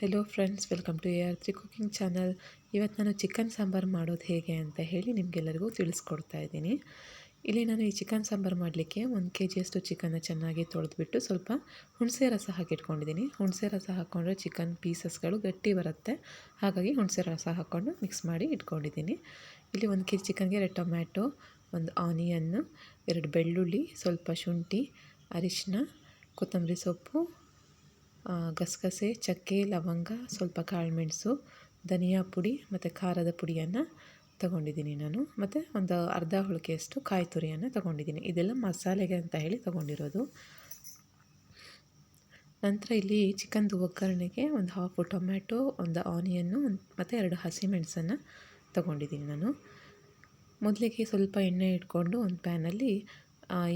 Hello friends welcome to A R three cooking channel ಇವತ್ತು ನಾನು chicken sambar ಮಾಡೋದು ಹೇಗೆ ಅಂತ ಹೇಳಿ ನಿಮಗೆಲ್ಲರಿಗೂ ತಿಳಿಸ್ಕೊಡ್ತಾ ಇದ್ದೀನಿ. ಇಲ್ಲಿ ನಾನು ಈ ಚಿಕನ್ ಸಾಂಬಾರು ಮಾಡಲಿಕ್ಕೆ ಒಂದು ಕೆ ಜಿಯಷ್ಟು ಚಿಕನ್ನ ಚೆನ್ನಾಗಿ ತೊಳೆದುಬಿಟ್ಟು ಸ್ವಲ್ಪ ಹುಣಸೆ ರಸ ಹಾಕಿಟ್ಕೊಂಡಿದ್ದೀನಿ. ಹುಣಸೆ ರಸ ಹಾಕ್ಕೊಂಡ್ರೆ ಚಿಕನ್ ಪೀಸಸ್ಗಳು ಗಟ್ಟಿ ಬರುತ್ತೆ. ಹಾಗಾಗಿ ಹುಣಸೆ ರಸ ಹಾಕ್ಕೊಂಡು ಮಿಕ್ಸ್ ಮಾಡಿ ಇಟ್ಕೊಂಡಿದ್ದೀನಿ. ಇಲ್ಲಿ ಒಂದು ಕೆ ಜಿ ಚಿಕನ್ಗೆ ಎರಡು ಟೊಮ್ಯಾಟೊ, ಒಂದು ಆನಿಯನ್ನು ಎರಡು ಬೆಳ್ಳುಳ್ಳಿ, ಸ್ವಲ್ಪ ಶುಂಠಿ ಅರಿಶಿನ ಕೊತ್ತಂಬರಿ ಸೊಪ್ಪು ಗಸಗಸೆ, ಚಕ್ಕೆ, ಲವಂಗ, ಸ್ವಲ್ಪ ಕಾಳುಮೆಣಸು ಧನಿಯಾ ಪುಡಿ ಮತ್ತು ಖಾರದ ಪುಡಿಯನ್ನು ತಗೊಂಡಿದ್ದೀನಿ ನಾನು. ಮತ್ತು ಒಂದು ಅರ್ಧ ಹುಳಿಕೆಯಷ್ಟು ಕಾಯಿ ತುರಿಯನ್ನು ತಗೊಂಡಿದ್ದೀನಿ. ಇದೆಲ್ಲ ಮಸಾಲೆಗೆ ಅಂತ ಹೇಳಿ ತಗೊಂಡಿರೋದು. ನಂತರ ಇಲ್ಲಿ ಚಿಕನ್ದು ಒಗ್ಗರಣೆಗೆ ಒಂದು ಹಾಫು ಟೊಮ್ಯಾಟೊ, ಒಂದು ಆನಿಯನ್ನು ಮತ್ತು ಎರಡು ಹಸಿಮೆಣಸನ್ನು ತಗೊಂಡಿದ್ದೀನಿ ನಾನು. ಮೊದಲಿಗೆ ಸ್ವಲ್ಪ ಎಣ್ಣೆ ಇಟ್ಕೊಂಡು ಒಂದು ಪ್ಯಾನಲ್ಲಿ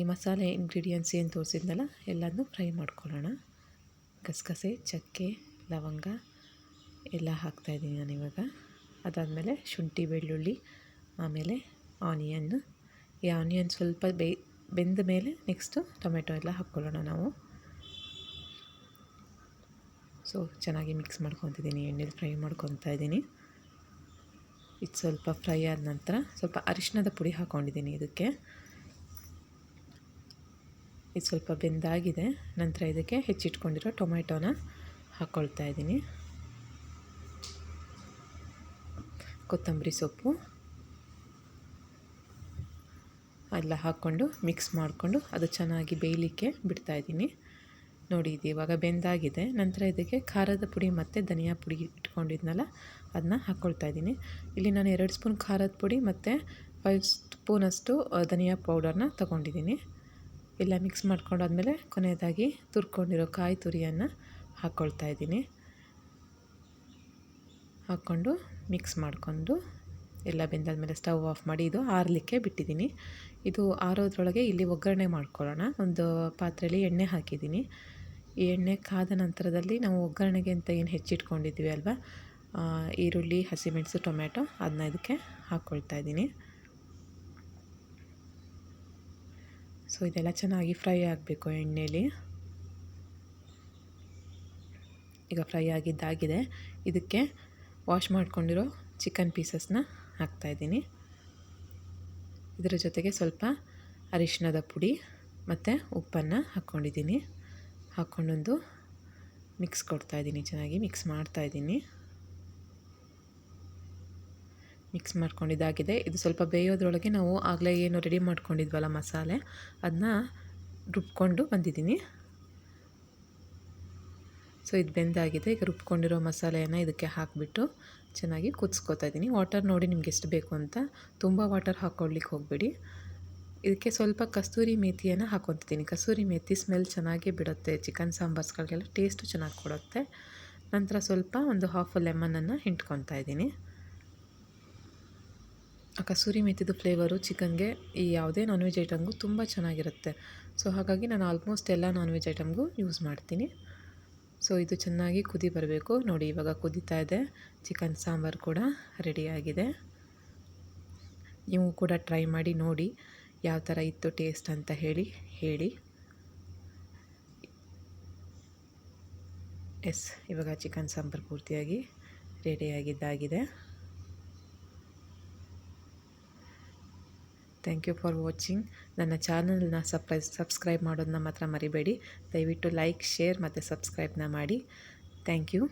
ಈ ಮಸಾಲೆ ಇಂಗ್ರೀಡಿಯೆಂಟ್ಸ್ ಏನು ತೋರಿಸಿದ್ನಲ್ಲ ಎಲ್ಲನೂ ಫ್ರೈ ಮಾಡ್ಕೊಳ್ಳೋಣ. ಗಸಗಸೆ ಚಕ್ಕೆ, ಲವಂಗ ಎಲ್ಲ ಹಾಕ್ತಾಯಿದ್ದೀನಿ ನಾನಿವಾಗ. ಅದಾದಮೇಲೆ ಶುಂಠಿ, ಬೆಳ್ಳುಳ್ಳಿ, ಆಮೇಲೆ ಆನಿಯನ್ ಈ ಆನಿಯನ್ ಸ್ವಲ್ಪ ಬೇ, ಬೆಂದ ಮೇಲೆ ನೆಕ್ಸ್ಟು ಟೊಮೆಟೊ ಎಲ್ಲ ಹಾಕ್ಕೊಳ್ಳೋಣ ನಾವು. ಸೊ, ಚೆನ್ನಾಗಿ ಮಿಕ್ಸ್ ಮಾಡ್ಕೊತಿದ್ದೀನಿ, ಎಣ್ಣೆಲಿ ಫ್ರೈ ಮಾಡ್ಕೊತಾ ಇದ್ದೀನಿ. ಇದು ಸ್ವಲ್ಪ ಫ್ರೈ ಆದ ನಂತರ ಸ್ವಲ್ಪ ಅರಿಶಿಣದ ಪುಡಿ ಹಾಕ್ಕೊಂಡಿದ್ದೀನಿ ಇದಕ್ಕೆ. ಇದು ಸ್ವಲ್ಪ ಬೆಂದಾಗಿದೆ. ನಂತರ ಇದಕ್ಕೆ ಹೆಚ್ಚಿಟ್ಕೊಂಡಿರೋ ಟೊಮ್ಯಾಟೋನ ಹಾಕ್ಕೊಳ್ತಾ ಇದ್ದೀನಿ. ಕೊತ್ತಂಬರಿ ಸೊಪ್ಪು. ಎಲ್ಲ ಹಾಕ್ಕೊಂಡು ಮಿಕ್ಸ್ ಮಾಡಿಕೊಂಡು ಅದು ಚೆನ್ನಾಗಿ ಬೇಯಲಿಕ್ಕೆ ಬಿಡ್ತಾಯಿದ್ದೀನಿ ನೋಡಿ, ಇದು ಇವಾಗ ಬೆಂದಾಗಿದೆ. ನಂತರ ಇದಕ್ಕೆ ಖಾರದ ಪುಡಿ ಮತ್ತು ಧನಿಯಾ ಪುಡಿ ಇಟ್ಕೊಂಡಿದ್ನಲ್ಲ ಅದನ್ನ ಹಾಕ್ಕೊಳ್ತಾ ಇದ್ದೀನಿ. ಇಲ್ಲಿ ನಾನು ಎರಡು ಸ್ಪೂನ್ ಖಾರದ ಪುಡಿ ಮತ್ತು ಫೈವ್ ಸ್ಪೂನಷ್ಟು ಧನಿಯಾ ಪೌಡರ್ನ ತೊಗೊಂಡಿದ್ದೀನಿ. ಎಲ್ಲ ಮಿಕ್ಸ್ ಮಾಡ್ಕೊಂಡಾದ್ಮೇಲೆ ಕೊನೆಯದಾಗಿ ತುರ್ಕೊಂಡಿರೋ ಕಾಯಿ ತುರಿಯನ್ನು ಹಾಕ್ಕೊಳ್ತಾ ಇದ್ದೀನಿ. ಹಾಕ್ಕೊಂಡು ಮಿಕ್ಸ್ ಮಾಡಿಕೊಂಡು ಎಲ್ಲ ಬೆಂದಾದಮೇಲೆ ಸ್ಟವ್ ಆಫ್ ಮಾಡಿ ಇದು ಆರಲಿಕ್ಕೆ ಬಿಟ್ಟಿದ್ದೀನಿ. ಇದು ಆರೋದ್ರೊಳಗೆ ಇಲ್ಲಿ ಒಗ್ಗರಣೆ ಮಾಡ್ಕೊಳ್ಳೋಣ. ಒಂದು ಪಾತ್ರೆಯಲ್ಲಿ ಎಣ್ಣೆ ಹಾಕಿದ್ದೀನಿ. ಈ ಎಣ್ಣೆ ಕಾದ ನಂತರದಲ್ಲಿ ನಾವು ಒಗ್ಗರಣೆಗೆ ಅಂತ ಏನು ಹೆಚ್ಚಿಟ್ಕೊಂಡಿದ್ವಿ ಅಲ್ವಾ? ಈರುಳ್ಳಿ, ಹಸಿಮೆಣಸು, ಟೊಮ್ಯಾಟೊ, ಅದನ್ನ ಇದಕ್ಕೆ ಹಾಕ್ಕೊಳ್ತಾ ಇದ್ದೀನಿ. ಸೊ, ಇದೆಲ್ಲ ಚೆನ್ನಾಗಿ ಫ್ರೈ ಆಗಬೇಕು ಎಣ್ಣೆಯಲ್ಲಿ ಈಗ ಫ್ರೈ ಆಗಿದ್ದಾಗಿದೆ. ಇದಕ್ಕೆ ವಾಶ್ ಮಾಡ್ಕೊಂಡಿರೋ ಚಿಕನ್ ಪೀಸಸ್ನ ಹಾಕ್ತಾಯಿದ್ದೀನಿ ಇದರ ಜೊತೆಗೆ ಸ್ವಲ್ಪ ಅರಿಶಿಣದ ಪುಡಿ ಮತ್ತು ಉಪ್ಪನ್ನು ಹಾಕ್ಕೊಂಡಿದ್ದೀನಿ. ಹಾಕ್ಕೊಂಡೊಂದು ಮಿಕ್ಸ್ ಕೊಡ್ತಾಯಿದ್ದೀನಿ ಚೆನ್ನಾಗಿ ಮಿಕ್ಸ್ ಮಾಡ್ತಾಯಿದ್ದೀನಿ ಮಿಕ್ಸ್ ಮಾಡ್ಕೊಂಡಿದ್ದಾಗಿದೆ ಇದು ಸ್ವಲ್ಪ ಬೇಯೋದ್ರೊಳಗೆ ನಾವು ಆಗಲೇ ಏನು ರೆಡಿ ಮಾಡ್ಕೊಂಡಿದ್ವಲ್ಲ ಮಸಾಲೆ ಅದನ್ನ ರುಬ್ಕೊಂಡು ಬಂದಿದ್ದೀನಿ. ಸೊ ಇದು ಬೆಂದಾಗಿದೆ. ಈಗ ರುಬ್ಕೊಂಡಿರೋ ಮಸಾಲೆಯನ್ನು ಇದಕ್ಕೆ ಹಾಕಿಬಿಟ್ಟು ಚೆನ್ನಾಗಿ ಕುದಿಸ್ಕೊತಾ ಇದ್ದೀನಿ. ವಾಟರ್ ನೋಡಿ ನಿಮ್ಗೆ ಎಷ್ಟು ಬೇಕು ಅಂತ. ತುಂಬ ವಾಟರ್ ಹಾಕ್ಕೊಳ್ಲಿಕ್ಕೆ ಹೋಗಬೇಡಿ. ಇದಕ್ಕೆ ಸ್ವಲ್ಪ ಕಸ್ತೂರಿ ಮೇಥಿಯನ್ನು ಹಾಕೊತಿದ್ದೀನಿ. ಕಸ್ತೂರಿ ಮೇಥಿ ಸ್ಮೆಲ್ ಚೆನ್ನಾಗಿ ಬಿಡುತ್ತೆ. ಚಿಕನ್ ಸಾಂಬಾರ್ಸ್ಗಳಿಗೆಲ್ಲ ಟೇಸ್ಟು ಚೆನ್ನಾಗಿ ಕೊಡುತ್ತೆ. ನಂತರ ಸ್ವಲ್ಪ ಒಂದು ಹಾಫ್ ಲೆಮನನ್ನು ಹಿಂಟ್ಕೊತಾ ಇದ್ದೀನಿ. ಆ ಕಸೂರಿ ಮೆಥಿದು ಫ್ಲೇವರು ಚಿಕನ್ಗೆ ಈ ಯಾವುದೇ ನಾನ್ ವೆಜ್ ಐಟಮ್ಗೂ ತುಂಬ ಚೆನ್ನಾಗಿರುತ್ತೆ. ಸೊ ಹಾಗಾಗಿ ನಾನು ಆಲ್ಮೋಸ್ಟ್ ಎಲ್ಲ ನಾನ್ ವೆಜ್ ಐಟಮ್ಗೂ ಯೂಸ್ ಮಾಡ್ತೀನಿ. ಸೊ ಇದು ಚೆನ್ನಾಗಿ ಕುದಿ ಬರಬೇಕು. ನೋಡಿ, ಇವಾಗ ಕುದೀತಾ ಇದೆ. ಚಿಕನ್ ಸಾಂಬಾರು ಕೂಡ ರೆಡಿಯಾಗಿದೆ ನೀವು ಕೂಡ ಟ್ರೈ ಮಾಡಿ ನೋಡಿ ಯಾವ ಥರ ಇತ್ತು ಟೇಸ್ಟ್ ಅಂತ ಹೇಳಿ ಹೇಳಿ. ಎಸ್ ಇವಾಗ ಚಿಕನ್ ಸಾಂಬಾರು ಪೂರ್ತಿಯಾಗಿ ರೆಡಿಯಾಗಿದ್ದಾಗಿದೆ ಥ್ಯಾಂಕ್ ಯು ಫಾರ್ ವಾಚಿಂಗ್ ನನ್ನ ಚಾನಲ್ನ ಸಪ್ರೈ ಸಬ್ಸ್ಕ್ರೈಬ್ ಮಾಡೋದನ್ನ ಮಾತ್ರ ಮರಿಬೇಡಿ. ದಯವಿಟ್ಟು ಲೈಕ್ ಶೇರ್ ಮತ್ತು ಸಬ್ಸ್ಕ್ರೈಬ್ನ ಮಾಡಿ. Thank you